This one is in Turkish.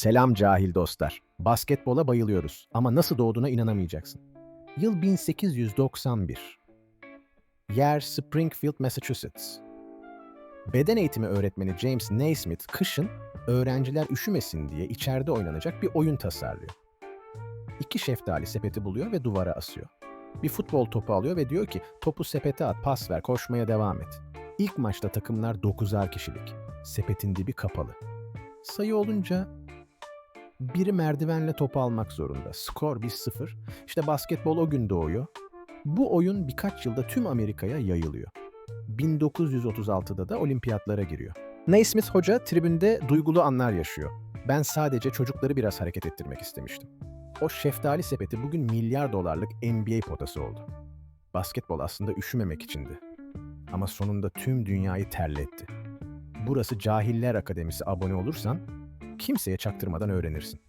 Selam cahil dostlar. Basketbola bayılıyoruz ama nasıl doğduğuna inanamayacaksın. Yıl 1891. Yer Springfield, Massachusetts. Beden eğitimi öğretmeni James Naismith kışın öğrenciler üşümesin diye içeride oynanacak bir oyun tasarlıyor. İki şeftali sepeti buluyor ve duvara asıyor. Bir futbol topu alıyor ve diyor ki topu sepete at, pas ver, koşmaya devam et. İlk maçta takımlar 9'ar kişilik. Sepetin dibi kapalı. Sayı olunca biri merdivenle topu almak zorunda. Skor 1-0. İşte basketbol o gün doğuyor. Bu oyun birkaç yılda tüm Amerika'ya yayılıyor. 1936'da da olimpiyatlara giriyor. Naismith Hoca tribünde duygulu anlar yaşıyor. Ben sadece çocukları biraz hareket ettirmek istemiştim. O şeftali sepeti bugün milyar dolarlık NBA potası oldu. Basketbol aslında üşümemek içindi. Ama sonunda tüm dünyayı terletti. Burası Cahiller Akademisi abone olursan kimseye çaktırmadan öğrenirsin.